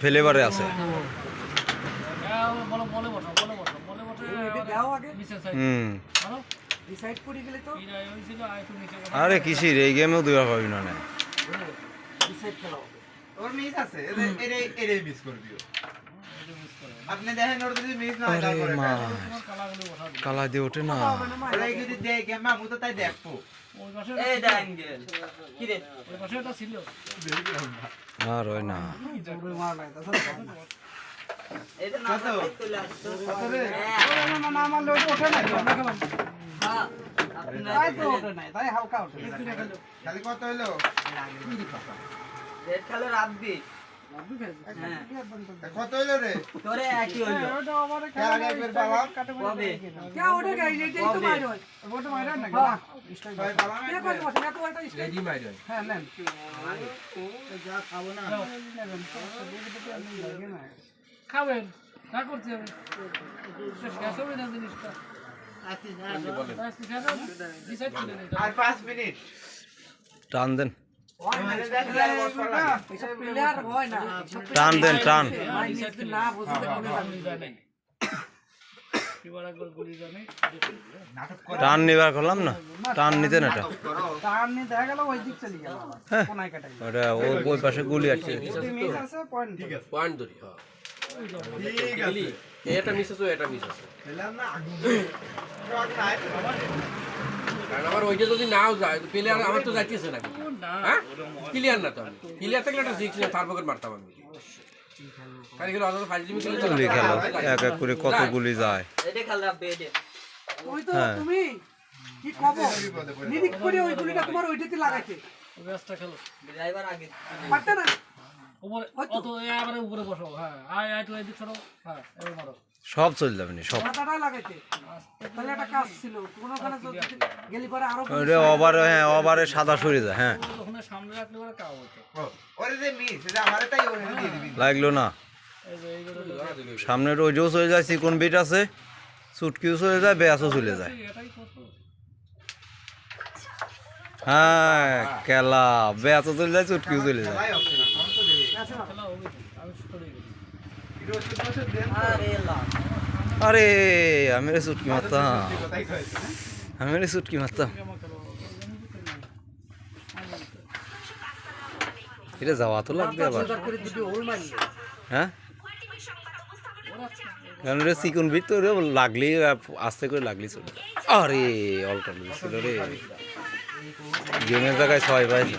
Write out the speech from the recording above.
ফেলেবারে আছে আরে কিসির, এই গেমেও দুবার পাবি না ওর মিস আছে এরে এরে মিস করে দিও। আপনি দেখেন ওর যদি মিস না হয় তারপরে কালা দিয়ে ওঠে না। ওরা যদি দেখে মামু তো তাই দেখব। আর হয় না। লাগে তাছাড়া কত? কত রে? না না না কত হইল হইল। ওটা আমার কে গাই তো হয়। ওটা না না তো এটা স্টাইল হ্যাঁ। নেন। খাবেন না। করছি আমি। শেষ হবে না জিনিসটা। আর পাঁচ মিনিট। টান দেন। না টান দেন, টান। না টান নিবার করলাম না? টান চলে গেল হ্যাঁ। ওটা ওই পাশে গুলি আছে। এটা মিস আছে এটা মিস আছে। আমার ওইটা যদি নাও যায় প্লেয়ার আমার তো যাইতেছে না। হ্যাঁ? ক্লিয়ার না তো ক্লিয়ার থাকলে একটা সিক্স থার্ড পকেট মারতাম আমি। কারণ এগুলো অত ফাইভ জিবি খেলে এক এক করে কত যায়? হ্যাঁ। কি কব নিরিক করে ওই গুলিটা তোমার ওইটাতে। পারতে না? উপরে অত এবারে উপরে বসো হ্যাঁ আয় আয় তুই এদিক সরো হ্যাঁ এবার মারো। সব চলে যাবে নি সব। মাথাটা লাগাইতে তাহলে একটা কাজ ছিল যদি গেলি পরে আরও ওটা ওভারে হ্যাঁ ওভারে সাদা সরে যায় হ্যাঁ। ওখানে সামনে রাখলে পরে কাও হতো ওরে যে মিস এটা আমারে তাই ওরে দিয়ে দিবি। লাগল না। যে সামনের ওইটাও চলে যায় চিকন বিট আছে চুটকিও চলে যায় বেয়াসও চলে যায় এটাই কত হ্যাঁ খেলা। বেয়াসও চলে যায় চুটকিও চলে যায়। আরে আমি রে চুটকি মারতাম। আমি রে চুটকি মারতাম। এটা যাওয়া তো লাগবে আবার। হ্যাঁ? কারণ রে চিকন বিট তো রে লাগলেই আস্তে করে লাগলি চলে। আরে অলটা ছিল রে। जेवण्याचा काय सोय पाहिजे?